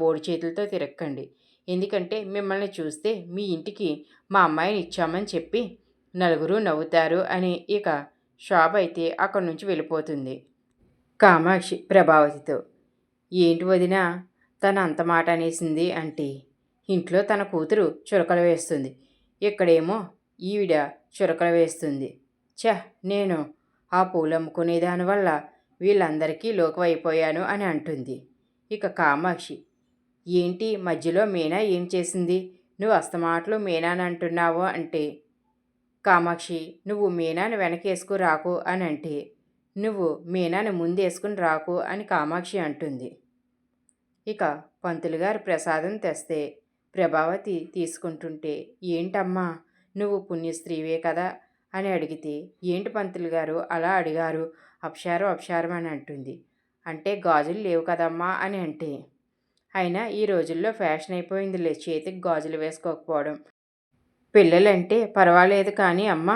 బోడి చేతులతో తిరక్కండి. ఎందుకంటే మిమ్మల్ని చూస్తే మీ ఇంటికి మా అమ్మాయిని ఇచ్చామని చెప్పి నలుగురు నవ్వుతారు అని ఇక షాప్ అయితే అక్కడి నుంచి వెళ్ళిపోతుంది. కామాక్షి ప్రభావతితో ఏంటి వదిన తన అంత మాట అనేసింది అంటే ఇంట్లో తన కూతురు చురకలు వేస్తుంది. ఇక్కడేమో ఈవిడ చురకలు వేస్తుంది. ఛ నేను ఆ పూలు అమ్ముకునే దానివల్ల వీళ్ళందరికీ లోకమైపోయాను అని అంటుంది. ఇక కామాక్షి ఏంటి మధ్యలో మీనా ఏం చేసింది? నువ్వు అస్తమాటలు మీనాని అంటున్నావు అంటే. కామాక్షి నువ్వు మీనాని వెనకేసుకు రాకు అని అంటే. నువ్వు మీనాని ముందేసుకుని రాకు అని కామాక్షి అంటుంది. ఇక పంతులు గారు ప్రసాదం తెస్తే ప్రభావతి తీసుకుంటుంటే ఏంటమ్మా నువ్వు పుణ్యస్త్రీవే కదా? అని అడిగితే ఏంటి పంతులు గారు అలా అడిగారు? అప్షారం అప్షారం అని అంటుంది. అంటే గాజులు లేవు కదమ్మా అని అంటే. అయినా ఈ రోజుల్లో ఫ్యాషన్ అయిపోయిందిలే. చేతికి గాజులు వేసుకోకపోవడం. పిల్లలంటే పర్వాలేదు కానీ అమ్మ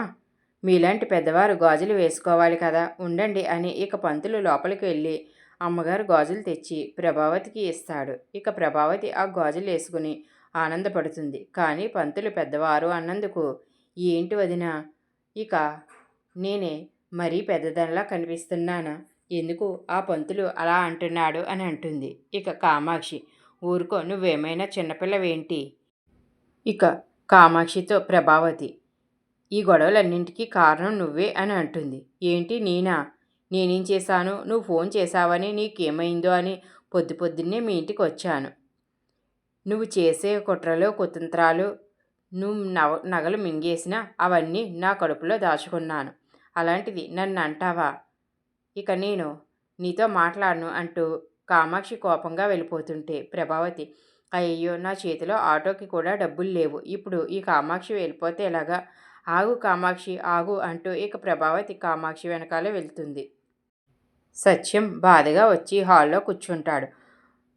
మీలాంటి పెద్దవారు గాజులు వేసుకోవాలి కదా ఉండండి అని ఇక పంతులు లోపలికి వెళ్ళి అమ్మగారు గాజులు తెచ్చి ప్రభావతికి ఇస్తాడు. ఇక ప్రభావతి ఆ గాజులు వేసుకుని ఆనందపడుతుంది. కానీ పంతులు పెద్దవారు అన్నందుకు ఏంటి వదిన ఇక నేనే మరీ పెద్దదానిలా కనిపిస్తున్నానా? ఎందుకు ఆ పంతులు అలా అంటున్నాడు అని అంటుంది. ఇక కామాక్షి ఊరుకో నువ్వేమైనా చిన్నపిల్లవేంటి? ఇక కామాక్షితో ప్రభావతి ఈ గొడవలన్నింటికీ కారణం నువ్వే అని అంటుంది. ఏంటి నేనా? నేనేం చేశాను? నువ్వు ఫోన్ చేశావని నీకేమైందో అని పొద్దు పొద్దున్నే మీ ఇంటికి వచ్చాను నువ్వు చేసే కుట్రలు కుతంత్రాలు నువ్వు నవ నగలు మింగేసినా అవన్నీ నా కడుపులో దాచుకున్నాను. అలాంటిది నన్ను అంటావా ఇక నేను నీతో మాట్లాడను అంటూ కామాక్షి కోపంగా వెళ్ళిపోతుంటే ప్రభావతి అయ్యో నా చేతిలో ఆటోకి కూడా డబ్బులు లేవు. ఇప్పుడు ఈ కామాక్షి వెళ్ళిపోతే ఎలాగా? ఆగు కామాక్షి ఆగు అంటూ ఇక ప్రభావతి కామాక్షి వెనకాల వెళ్తుంది. సత్యం బాధగా వచ్చి హాల్లో కూర్చుంటాడు.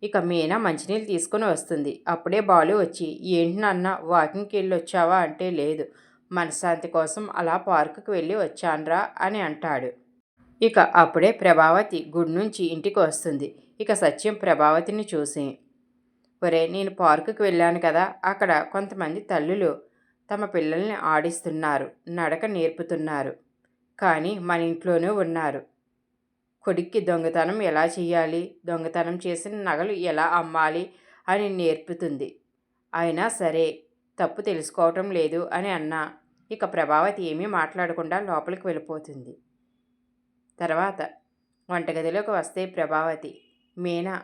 ఇక మీనా మంచినీళ్ళు తీసుకుని వస్తుంది. అప్పుడే బాలు వచ్చి ఏంటి నాన్న వాకింగ్కి వెళ్ళి వచ్చావా అంటే లేదు. మనశ్శాంతి కోసం అలా పార్కుకి వెళ్ళి వచ్చాన్రా అని అంటాడు. ఇక అప్పుడే ప్రభావతి గుడి నుంచి ఇంటికి వస్తుంది. ఇక సత్యం ప్రభావతిని చూసి ఒరే నేను పార్కుకి వెళ్ళాను కదా అక్కడ కొంతమంది తల్లులు తమ పిల్లల్ని ఆడిస్తున్నారు నడక నేర్పుతున్నారు. కానీ మన ఇంట్లోనే ఉన్నారు. కొడుక్కి దొంగతనం ఎలా చేయాలి దొంగతనం చేసిన నగలు ఎలా అమ్మాలి? అని నేర్పుతుంది. అయినా సరే తప్పు తెలుసుకోవటం లేదు అని అన్నా. ఇక ప్రభావతి ఏమీ మాట్లాడకుండా లోపలికి వెళ్ళిపోతుంది. తర్వాత వంటగదిలోకి వస్తే ప్రభావతి మీనా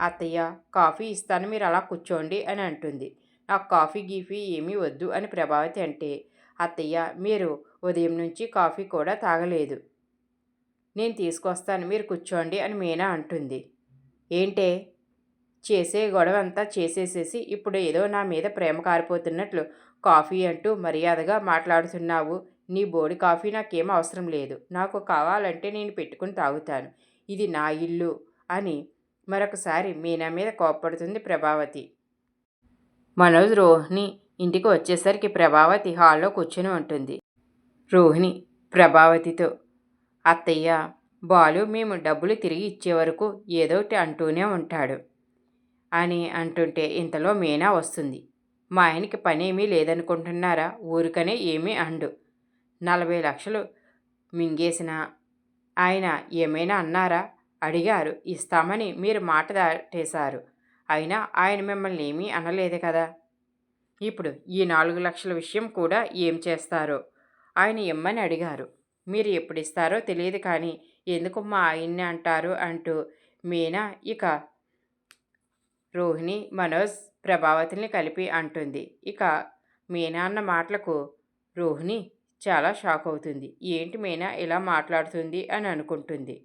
అత్తయ్య కాఫీ ఇస్తాను మీరు అలా కూర్చోండి అని అంటుంది. నాకు కాఫీ గీఫీ ఏమీ వద్దు అని ప్రభావతి అంటే అత్తయ్య మీరు ఉదయం నుంచి కాఫీ కూడా తాగలేదు. నేను తీసుకొస్తాను మీరు కూర్చోండి అని మీనా అంటుంది. ఏంటే? చేసే గొడవ అంతా చేసేసేసి ఇప్పుడు ఏదో నా మీద ప్రేమ కారిపోతున్నట్లు కాఫీ అంటూ మర్యాదగా మాట్లాడుతున్నావు. నీ బోడి కాఫీ నాకేం అవసరం లేదు. నాకు కావాలంటే నేను పెట్టుకుని తాగుతాను. ఇది నా ఇల్లు అని మరొకసారి మీనా మీద కోప్పడుతుంది ప్రభావతి. మనోజ్ రోహిణి ఇంటికి వచ్చేసరికి ప్రభావతి హాల్లో కూర్చుని ఉంటుంది. రోహిణి ప్రభావతితో అత్తయ్య బాలు మేము డబ్బులు తిరిగి ఇచ్చే వరకు ఏదోటి అంటూనే ఉంటాడు అని అంటుంటే ఇంతలో మీనా వస్తుంది. మా ఆయనకి పనేమీ లేదనుకుంటున్నారా? ఊరికనే ఏమీ అండు. నలభై లక్షలు మింగేసిన ఆయన ఏమైనా అన్నారా? అడిగారు. ఇస్తామని మీరు మాట దాటేశారు. అయినా ఆయన మిమ్మల్ని ఏమీ అనలేదు కదా? ఇప్పుడు ఈ నాలుగు లక్షల విషయం కూడా ఏం చేస్తారో? ఆయన ఇమ్మని అడిగారు. మీరు ఎప్పుడు ఇస్తారో తెలియదు కానీ ఎందుకు మా ఆయన్ని అంటారు అంటూ మీనా ఇక రోహిణి మనోజ్ ప్రభావతిని కలిపి అంటుంది. ఇక మీనా అన్న మాటలకు రోహిణి చాలా షాక్ అవుతుంది ఏంటి మీనా ఇలా మాట్లాడుతుంది అని అనుకుంటుంది.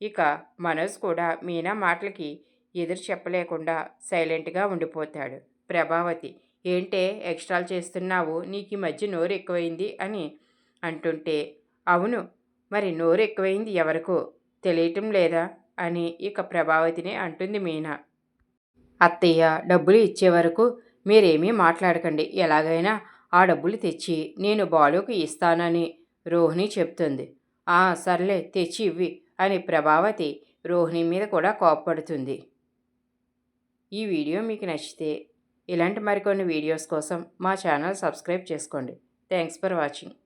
ఇక మనోజ్ కూడా మీనా మాటలకి ఎదురు చెప్పలేకుండా సైలెంట్గా ఉండిపోతాడు. ప్రభావతి ఏంటే ఎక్స్ట్రాలు చేస్తున్నావు? నీకు ఈ మధ్య నోరు ఎక్కువైంది అని అంటుంటే అవును మరి నోరు ఎక్కువైంది ఎవరికో? తెలియటం లేదా? అని ఇక ప్రభావతిని అంటుంది మీనా. అత్తయ్య డబ్బులు ఇచ్చే వరకు మీరేమీ మాట్లాడకండి. ఎలాగైనా ఆ డబ్బులు తెచ్చి నేను బాలుకి ఇస్తానని రోహిణి చెప్తుంది. ఆ సర్లే తెచ్చి ఇవ్వి అని ప్రభావతి రోహిణి మీద కూడా కోప్పడుతుంది. ఈ వీడియో మీకు నచ్చితే ఇలాంటి మరికొన్ని వీడియోస్ కోసం మా ఛానల్ సబ్స్క్రైబ్ చేసుకోండి. Thanks for watching.